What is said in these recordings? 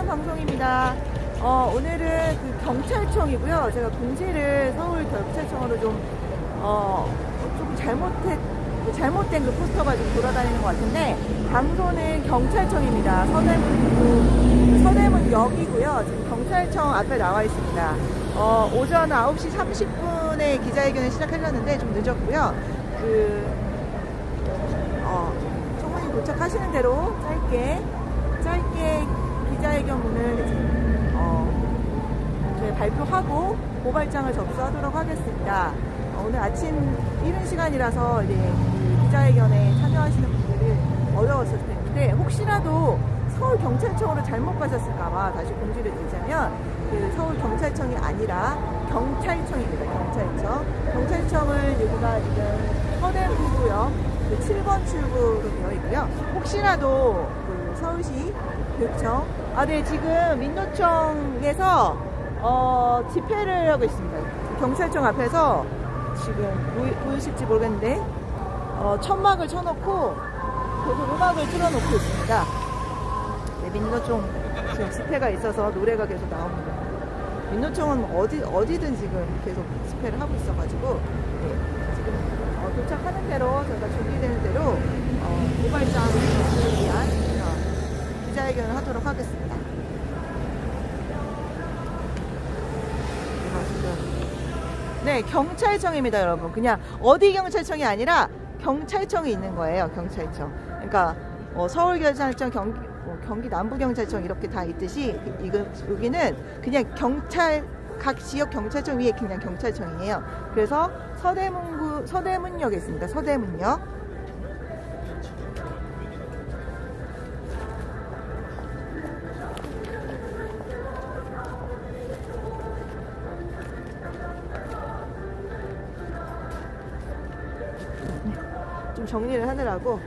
청소년 방송입니다. 어, 오늘은 그 경찰청이고요. 제가 공지를 서울 경찰청으로 좀, 어, 조금 잘못했, 잘못된 그 포스터가 좀 돌아다니는 것 같은데, 장소는 경찰청입니다. 서대문, 서대문역이고요. 지금 경찰청 앞에 나와 있습니다. 어, 오전 9시 30분에 기자회견을 시작하려는데 좀 늦었고요. 그, 어, 도착하시는 대로 짧게, 짧게 기자회견문을 이제, 어, 저희 발표하고 고발장을 접수하도록 하겠습니다. 어, 오늘 아침 이른 시간이라서 이제 그 기자회견에 참여하시는 분들이 어려웠을 텐데 혹시라도 서울 경찰청으로 잘못 가셨을까봐 다시 공지를 드리자면 그 서울 경찰청이 아니라 경찰청입니다. 경찰청. 경찰청은 여기가 지금 서대문구역 그 7번 출구로 되어 있고요. 혹시라도 그 서울시 교육청 아, 네, 지금 민노청에서 어, 집회를 하고 있습니다. 경찰청 앞에서 지금 보이, 보이실지 모르겠는데 어, 천막을 쳐놓고 계속 음악을 틀어놓고 있습니다. 네, 민노총 지금 집회가 있어서 노래가 계속 나옵니다. 민노총은 어디 어디든 지금 계속 집회를 하고 있어가지고 네, 지금 어, 도착하는 대로 저희가 준비되는 대로 어, 고발장을 위한 어, 기자회견을 하도록 하겠습니다. 네 경찰청입니다, 여러분. 그냥 어디 경찰청이 아니라 경찰청이 있는 거예요, 경찰청. 그러니까 어, 서울경찰청, 경기, 어, 경기 남부경찰청 이렇게 다 있듯이 그- 이거 여기는 그냥 경찰 각 지역 경찰청 위에 그냥 경찰청이에요. 그래서 서대문구 서대문역에 있습니다. 서대문역. 정리를 하느라고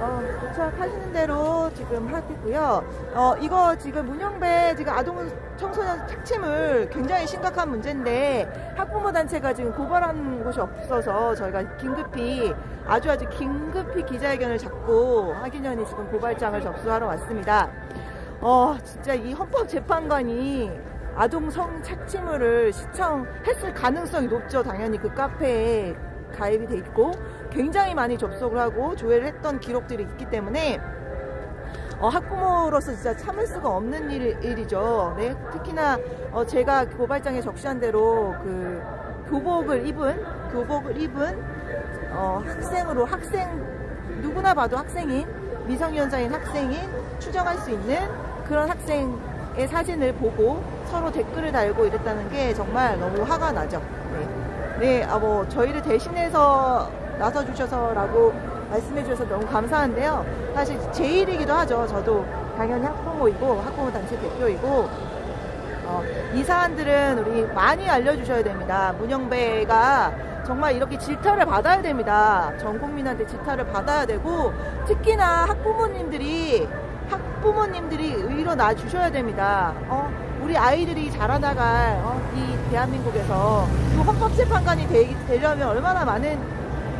어, 도착하시는 대로 지금 하겠고요. 어, 이거 지금 문영배 지금 아동 청소년 착취물 굉장히 심각한 문제인데 학부모 단체가 지금 고발한 곳이 없어서 저희가 긴급히 아주 아주 긴급히 기자회견을 잡고 하기년이 지금 고발장을 접수하러 왔습니다. 어, 진짜 이 헌법재판관이 아동 성 착취물을 시청했을 가능성이 높죠. 당연히 그 카페에 가입이 돼 있고 굉장히 많이 접속을 하고 조회를 했던 기록들이 있기 때문에 어, 학부모로서 진짜 참을 수가 없는 일, 일이죠. 네, 특히나 어, 제가 고발장에 적시한 대로 그 교복을 입은 교복을 입은 어, 학생으로 학생 누구나 봐도 학생인 미성년자인 학생인 추정할 수 있는 그런 학생의 사진을 보고 서로 댓글을 달고 이랬다는 게 정말 너무 화가 나죠. 네. 네, 아, 뭐, 저희를 대신해서 나서주셔서라고 말씀해 주셔서 너무 감사한데요. 사실 제 일이기도 하죠. 저도 당연히 학부모이고, 학부모 단체 대표이고, 어, 이 사안들은 우리 많이 알려주셔야 됩니다. 문영배가 정말 이렇게 질타를 받아야 됩니다. 전 국민한테 질타를 받아야 되고, 특히나 학부모님들이, 학부모님들이 일어나 주셔야 됩니다. 어, 우리 아이들이 자라나갈 어, 이 대한민국에서 또 헌법재판관이 되, 되려면 얼마나 많은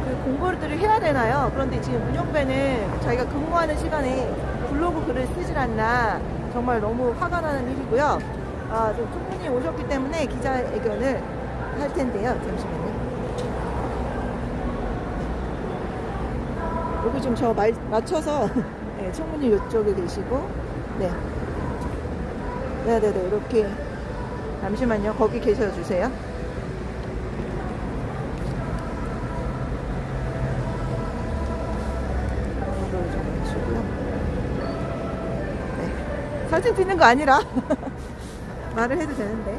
그 공부들을 해야 되나요? 그런데 지금 문영배는 자기가 근무하는 시간에 블로그 글을 쓰질 않나 정말 너무 화가 나는 일이고요. 아, 좀 충분히 오셨기 때문에 기자회견을 할 텐데요. 잠시만요. 여기 좀 저 맞춰서 네, 총무님 이쪽에 계시고 네. 네네네 이렇게 잠시만요. 거기 계셔 주세요. 이거를 좀 맞추고요. 네. 사진 찍는 거 아니라 말을 해도 되는데.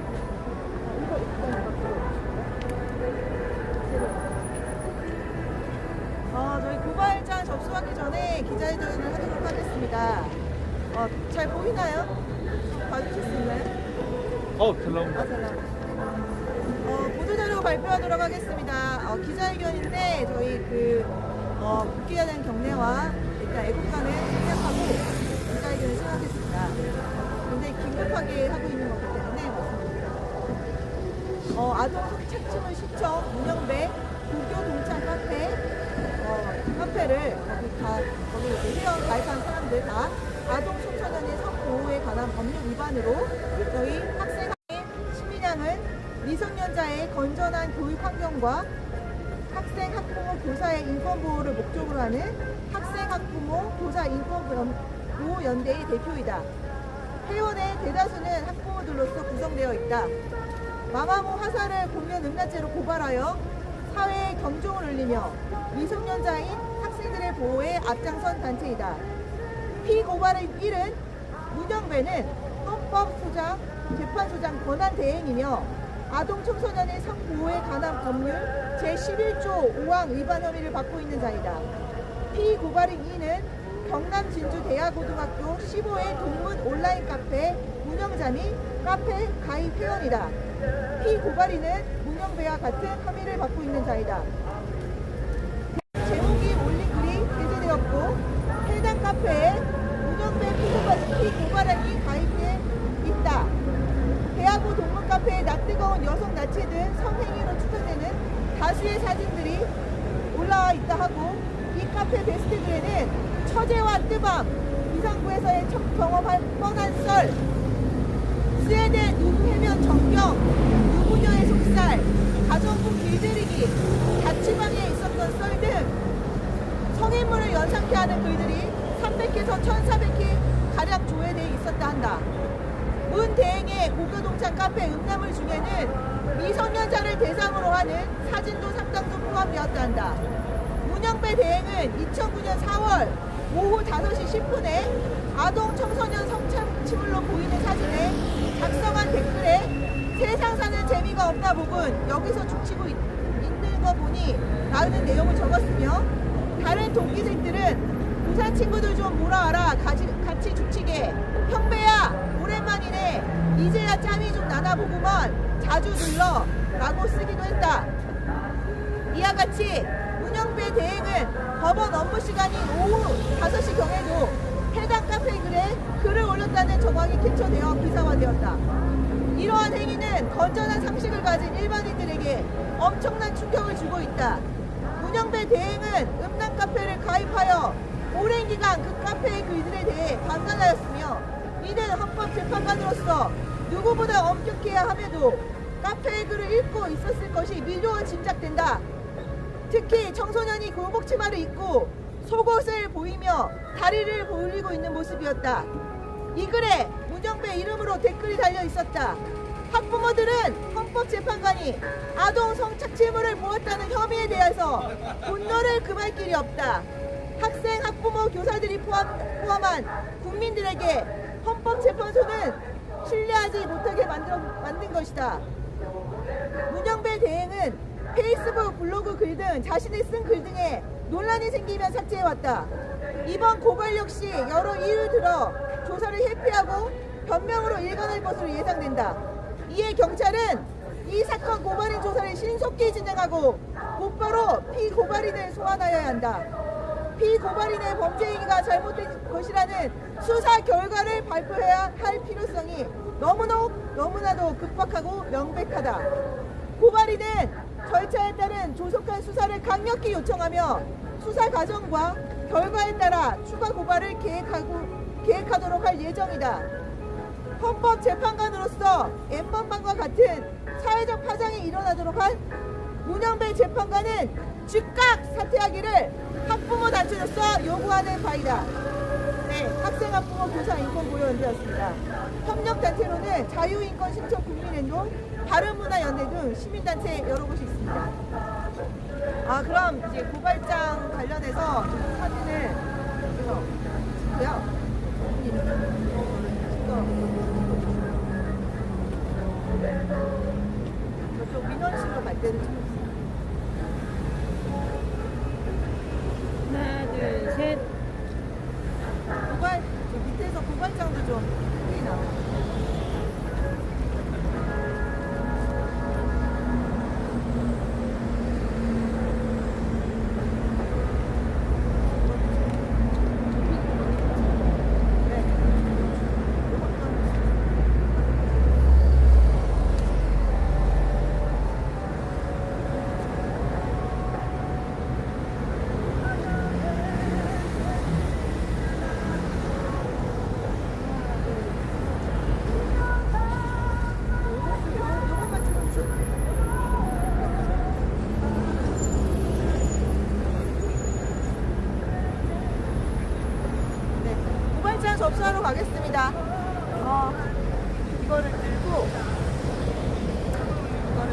어, 저희 고발장 접수하기 전에 기자회견을 하도록 하겠습니다. 어, 잘 보이나요? 봐주실 수 있나요? 어, 잘 나온다. 아, 잘 나와요. 어, 보도자료 발표하도록 하겠습니다. 어, 기자회견인데 저희 그 어, 국기에 대한 경례와 일단 애국가는 생략하고 기자회견을 시작하겠습니다. 굉장히 긴급하게 하고 있는 거기 때문에. 어, 아동 착취물 시청 문영배 고교 동창 카페 어, 카페를 거기 다 거기 이렇게 회원 가입한 사람들 다 관한 법률 위반으로 저희 학생의 시민양은 미성년자의 건전한 교육 환경과 학생, 학부모, 교사의 인권 보호를 목적으로 하는 학생, 학부모, 교사 인권 보호 연대의 대표이다. 회원의 대다수는 학부모들로서 구성되어 있다. 마마무 화살을 공연 음란죄로 고발하여 사회에 경종을 울리며 미성년자인 학생들의 보호에 앞장선 단체이다. 피고발의 일은 문영배는 헌법소장, 재판소장 권한 대행이며 아동 청소년의 성보호에 관한 법률 제11조 5항 위반 혐의를 받고 있는 자이다. 피고발의 이는 경남 진주 대하고등학교 15회 동문 온라인 카페 운영자 및 카페 가입 회원이다. 피고발인은 문영배와 같은 혐의를 받고 있는 자이다. 제목이 올린 글이 게재되었고 해당 카페에 운영배 피고발, 피고발인이 가입돼 있다. 대하고 동문 카페에 낯 뜨거운 여성 나치 등 성행위로 추정되는 다수의 사진들이 올라와 있다 하고 이 카페 베스트글에는 처제와 뜨밤, 이상구에서의 첫 경험할 뻔한 썰, 스웨덴 누구 해면 정경, 누구녀의 속살, 가정부 길들이기, 자취방에 있었던 썰 등 성인물을 연상케 하는 글들이 300개에서 1400개 가량 조회되어 있었다 한다. 문 대행의 고교동창 카페 음란물 중에는 미성년자를 대상으로 하는 사진도 상당수 포함되었다 한다. 문영배 대행은 2009년 4월 오후 5시 10분에 아동 청소년 성착취물로 보이는 사진에 작성한 댓글에 세상 사는 재미가 없다 부분 여기서 죽치고 있, 있는 거 보니 라는 내용을 적었으며 다른 동기생들은 부산 친구들 좀 몰아와라. 같이, 같이 죽치게. 형배야 오랜만이네. 이제야 짬이 좀 나나보구먼. 자주 눌러. 라고 쓰기도 했다. 이와 같이 문영배 대행은 법원 업무 시간인 오후 5시 경에도 해당 카페 글에 글을 올렸다는 정황이 개처되어 기사화되었다. 이러한 행위는 건전한 상식을 가진 일반인들에게 엄청난 충격을 주고 있다. 문영배 대행은 음란 카페를 가입하여 오랜 기간 그 카페의 글들에 대해 방관하였으며 이는 헌법 재판관으로서 누구보다 엄격해야 함에도 카페의 글을 읽고 있었을 것이 미묘한 짐작된다. 특히 청소년이 교복 치마를 입고 속옷을 보이며 다리를 보이고 있는 모습이었다. 이 글에 문영배 이름으로 댓글이 달려 있었다. 학부모들은 헌법재판관이 아동 성착취물을 보았다는 혐의에 대해서 분노를 금할 길이 없다. 학생, 학부모, 교사들이 포함, 포함 한 국민들에게 헌법재판소는 신뢰하지 못하게 만들어, 만든 것이다. 문영배 대행은 페이스북, 블로그 글 등 자신이 쓴 글 등에 논란이 생기면 삭제해왔다. 이번 고발 역시 여러 이유를 들어 조사를 회피하고 변명으로 일관할 것으로 예상된다. 이에 경찰은 이 사건 고발인 조사를 신속히 진행하고 곧바로 피고발인을 소환하여야 한다. 피고발인의 범죄 행위가 잘못된 것이라는 수사 결과를 발표해야 할 필요성이 너무나, 너무나도 급박하고 명백하다. 고발인은 절차에 따른 조속한 수사를 강력히 요청하며 수사 과정과 결과에 따라 추가 고발을 계획하고, 계획하도록 할 예정이다. 헌법재판관으로서 N번방과 같은 사회적 파장이 일어나도록 한 문영배 재판관은 즉각 사퇴하기를 학부모 단체로서 요구하는 바이다. 네, 학생 학부모 교사 인권 보호 연대였습니다. 협력 단체로는 자유인권 신청 국민행동, 바른문화연대 등 시민단체 여러 곳이 있습니다. 아 그럼 이제 고발장 관련해서 좀 사진을 찍고요. 저쪽 민원실로 갈 때는 좀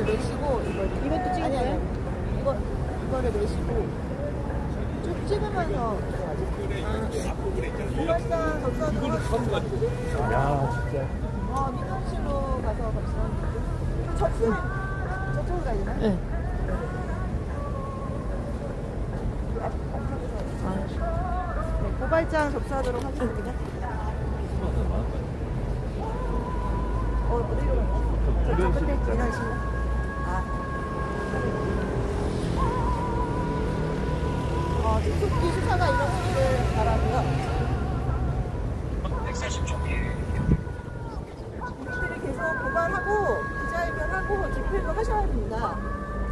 내시고 이거 이것도 찍을 아니, 아니, 거예요? 이거 이거를 내시고 쭉 찍으면서 고발장 접수하도록 하겠습니다. 야 진짜 어, 민원실로 가서 되죠. 접수는 저쪽으로 가야 되나? 네. 네, 고발장 접수하도록 하겠습니다. 어, 어디로 가나? 저쪽 끝에 민원실. 어, 특수기 수사가 이루어지기를 바라고요. 국민들이 계속 고발하고 기자회견하고 집회도 하셔야 됩니다.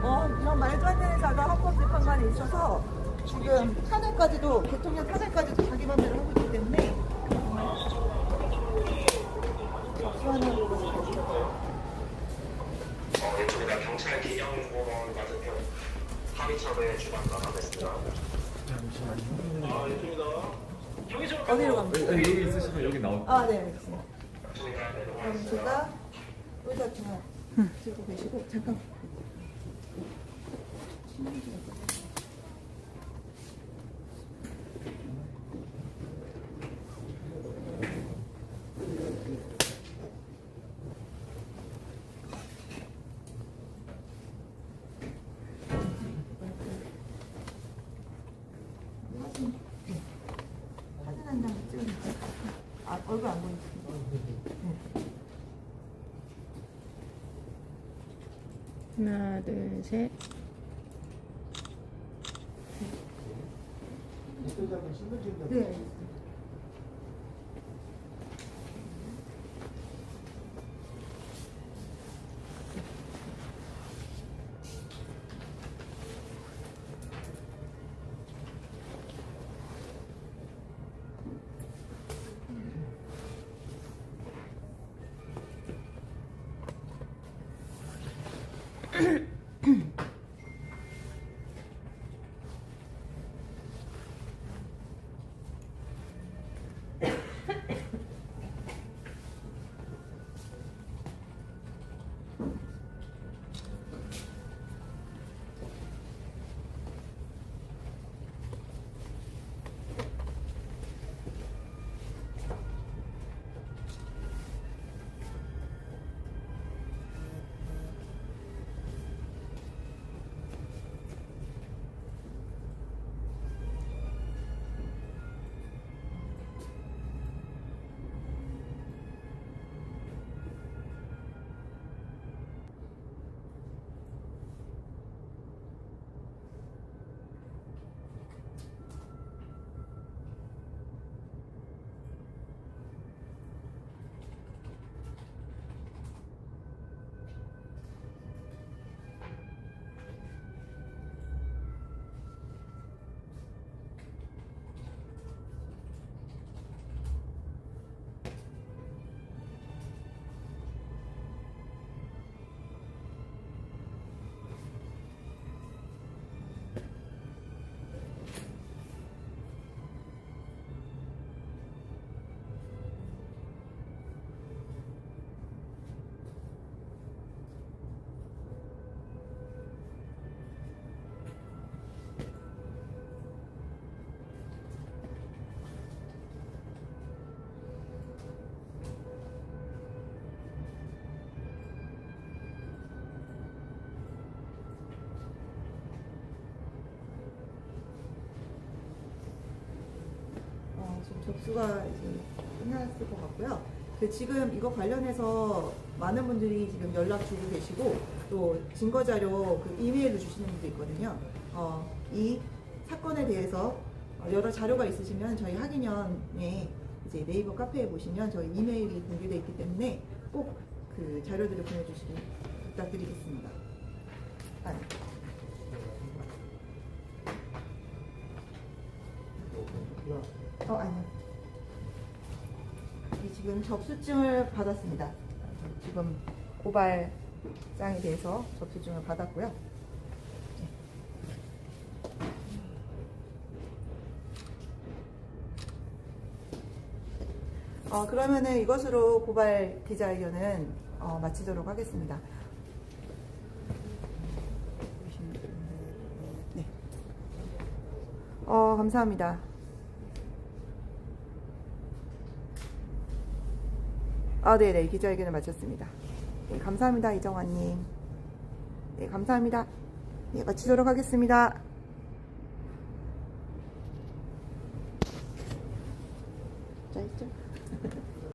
어, 이런 말도 안 되는 자가 헌법 재판관에 있어서 지금 탄핵까지도 대통령 탄핵까지도 자기 맘대로 하고 있기 때문에 접수하는 어, 이쪽에다 경찰 기념공원 맞은편 합의처에 주방과 가겠습니다. 어디로 갑니까? 여기, 여기 있으시면 여기 나올 아, 네, 알겠습니다. 그럼 제가 여기다 그냥 들고 계시고 잠깐. 사진 한 장 찍으세요. 아, 얼굴 안 보이시죠? 하나, 둘, 셋. 접수가 이제 끝났을 것 같고요. 그 지금 이거 관련해서 많은 분들이 지금 연락 주고 계시고 또 증거 자료 그 이메일로 주시는 분도 있거든요. 어, 이 사건에 대해서 어, 여러 자료가 있으시면 저희 학인연에 이제 네이버 카페에 보시면 저희 이메일이 공개되어 있기 때문에 꼭 그 자료들을 보내주시길 부탁드리겠습니다. 아, 네. 어, 아니요. 이 지금 접수증을 받았습니다. 지금 고발장에 대해서 접수증을 받았고요. 네. 어, 그러면은 이것으로 고발 기자회견은 어, 마치도록 하겠습니다. 네. 어, 감사합니다. 아, 네네. 기자회견을 마쳤습니다. 네, 감사합니다. 이정환님. 네, 감사합니다. 네, 마치도록 하겠습니다. 자, 이쪽.